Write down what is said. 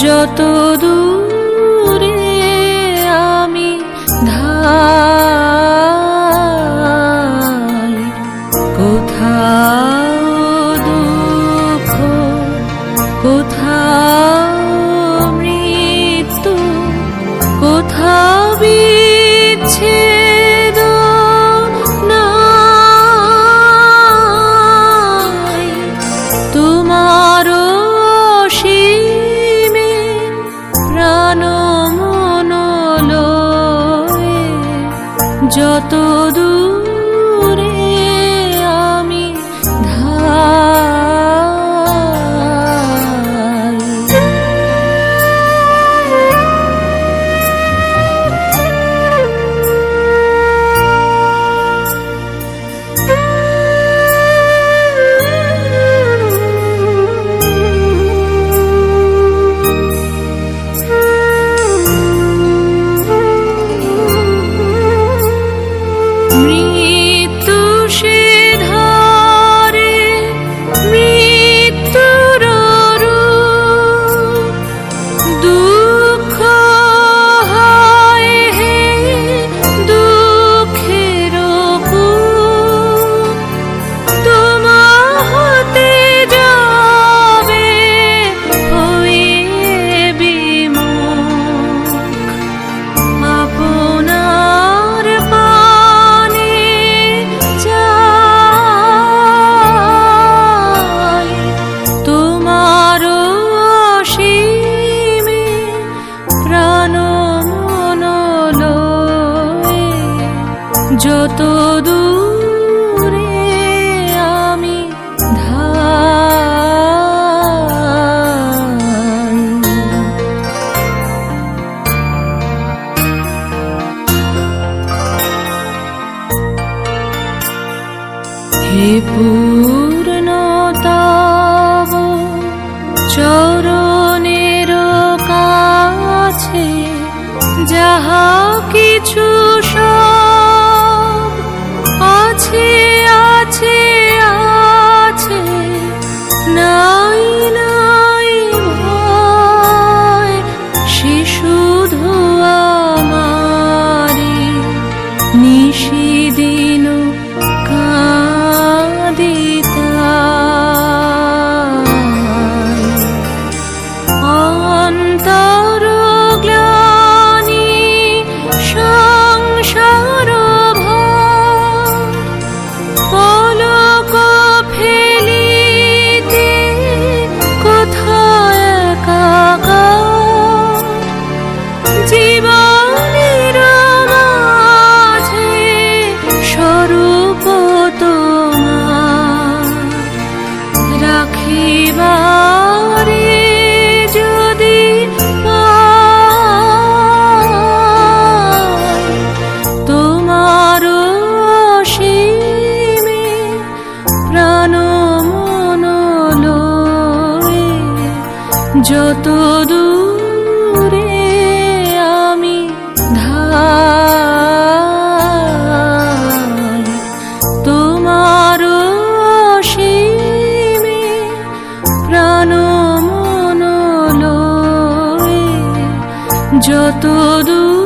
যত দূরে আমি ধাই কোথাও দুঃখ কোথাও মৃত্যু কোথাও বিচ্ছে todo Breathe. যত দূরে আমি ধার হে পুর যত দূরে আমি ধার তোমার সীমে প্রাণ মন যত দূর